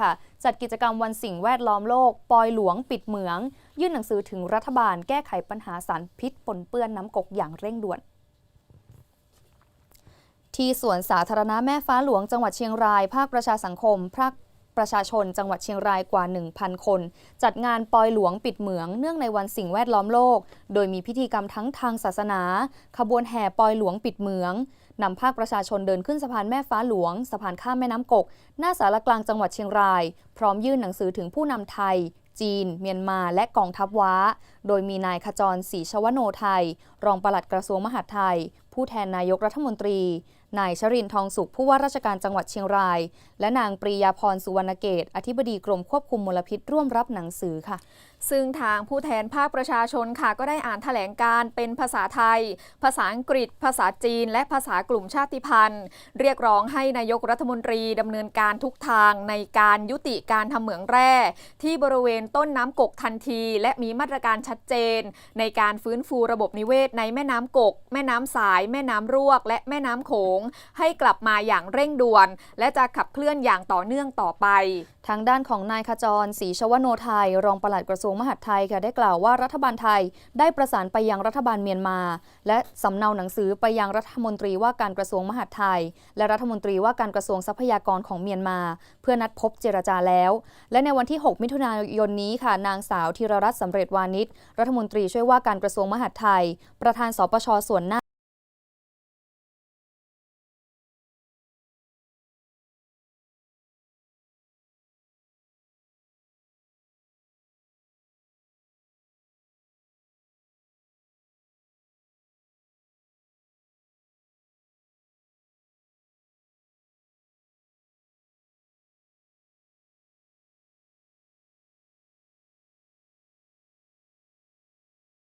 ค่ะ จัดกิจกรรมวันสิ่งแวดล้อมโลก ปอยหลวงปิดเหมือง ยื่นหนังสือถึงรัฐบาลแก้ไขปัญหาสารพิษปนเปื้อนน้ำกกอย่างเร่งด่วน ที่สวนสาธารณะแม่ฟ้าหลวงจังหวัดเชียงราย ภาคประชาสังคมภาค ประชาชนจังหวัดเชียงรายกว่า 1,000 คน จัดงานปอยหลวงปิดเหมืองเนื่องในวันสิ่งแวดล้อมโลก โดยมีพิธีกรรมทั้งทางศาสนา ขบวนแห่ปอยหลวงปิดเหมืองนำภาคประชาชนเดินขึ้นสะพานแม่ฟ้าหลวง สะพานข้ามแม่น้ำกก หน้าสารกลางจังหวัดเชียงราย พร้อมยื่นหนังสือถึงผู้นำไทย จีน เมียนมาและกองทัพว้า โดยมีนายขจรศรีชวโนไทย รองปลัดกระทรวงมหาดไทย ผู้แทนนายกรัฐมนตรี นายชรินทรทองสุขผู้ว่าราชการจังหวัดเชียงราย และนางปรียาพรสุวรรณเกต อธิบดีกรมควบคุมมลพิษร่วมรับหนังสือค่ะ ซึ่งทางผู้แทนภาคประชาชนค่ะ ก็ได้อ่านแถลงการเป็นภาษาไทย ภาษาอังกฤษ ภาษาจีน และภาษากลุ่มชาติพันธุ์ เรียกร้องให้นายกรัฐมนตรีดำเนินการทุกทางในการยุติการทำเหมืองแร่ ที่บริเวณต้นน้ำกกทันที และมีมาตรการชัดเจน ในการฟื้นฟูระบบนิเวศในแม่น้ำกก แม่น้ำสาย แม่น้ำรวก และแม่น้ำโขงให้กลับมาอย่างเร่งด่วน และจะขับเคลื่อนอย่างต่อเนื่องต่อไป ทางด้านของนายขจรศรีชวโนไทย รองปลัดกระทรวงมหาดไทยค่ะได้กล่าวว่ารัฐบาลไทยได้ประสานไปยังรัฐบาลเมียนมา และสำเนาหนังสือไปยังรัฐมนตรีว่าการกระทรวงมหาดไทย และรัฐมนตรีว่าการกระทรวงทรัพยากรของเมียนมา เพื่อนัดพบเจรจาแล้ว และในวันที่ 6 มิถุนายนนี้ค่ะนางสาวธีรรัตน์สำเร็จวานิชรัฐมนตรีช่วยว่าการกระทรวงมหาดไทย ประธานสปชส่วนหน้า